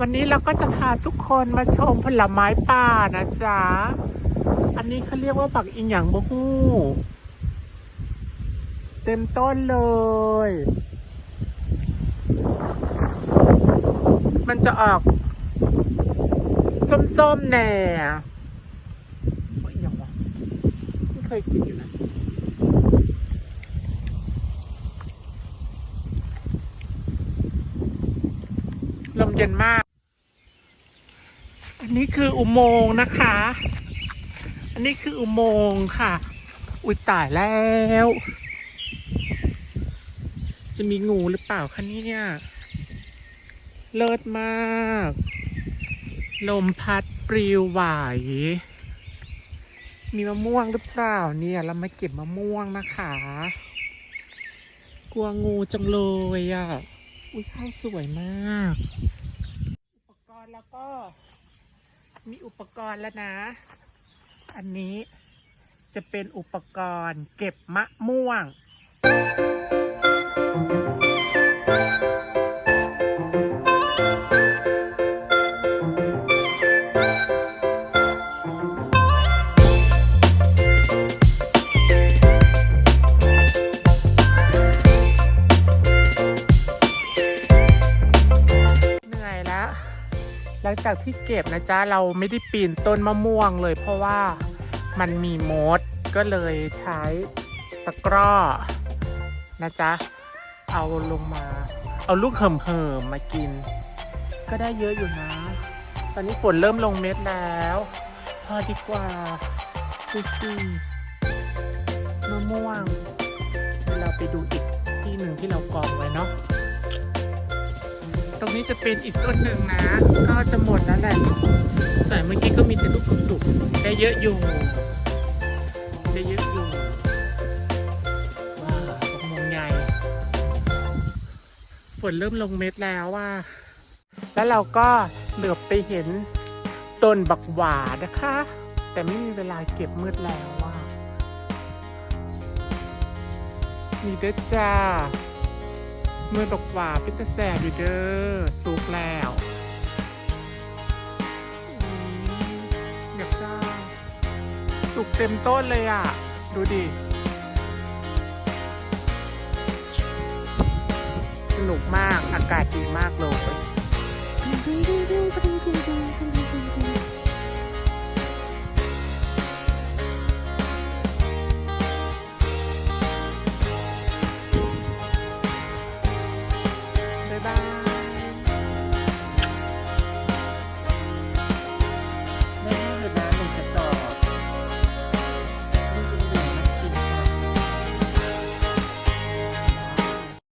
วันนี้เราก็จะพาทุกคนมาชมผลไม้ป่านะจ๊ะ อันนี้เขาเรียกว่าบักอิงหยังบะฮู้ เต็มต้นเลย มันจะออก ส้มๆแน่ว่าอิหยังวะไม่เคยกินอยู่นะลมเย็นมาก อันนี้คืออุโมงค์นะคะ อันนี้คืออุโมงค์ค่ะ อุ้ยตายแล้ว จะมีงูหรือเปล่าคะเนี่ยเลิศมาก ลมพัดปลิวไหว มีมะม่วงหรือเปล่าเนี่ย เรามาเก็บมะม่วงนะคะ กลัวงูจังเลยอะ อุ้ยข้าวสวยมาก อุปกรณ์แล้วก็ มีอุปกรณ์แล้วนะ อันนี้จะเป็นอุปกรณ์เก็บมะม่วง หลังจากที่เก็บนะจ๊ะเราไม่ได้ปีนต้นมะม่วงเลย เพราะว่ามันมีมดก็เลยใช้ตะกร้อนะจ๊ะเอาลงมา เอาลูกเหิมเหิมๆมากิน ก็ได้เยอะอยู่นะ ตอนนี้ฝนเริ่มลงเม็ดแล้ว พอดีกว่าดูสิมะม่วงเดี๋ยวเราไปดูอีกที่หนึ่งที่เรากองไว้เนาะ รงนี้จะเป็นอีกต้นหนึ่งนะ ก็จะหมดแล้วแหละแต่เมื่อกี้ก็มีแต่ลูกตุกๆได้เยอะอยู่ได้เยอะอยู่ว้าวตกมงใหญ่ฝนเริ่มลงเม็ดแล้วว่า แล้วเราก็เหลือบไปเห็นต้นบักหวานะคะ แต่ไม่มีเวลาเก็บมืดแล้วว่ามีเด้อจ้า มือตกหว่าเป็นตะแสบอยู่เด้อสุกแล้วอืมอยากได้สุกเต็มต้นเลยอะ ดูดิ สนุกมากอากาศดีมากเลย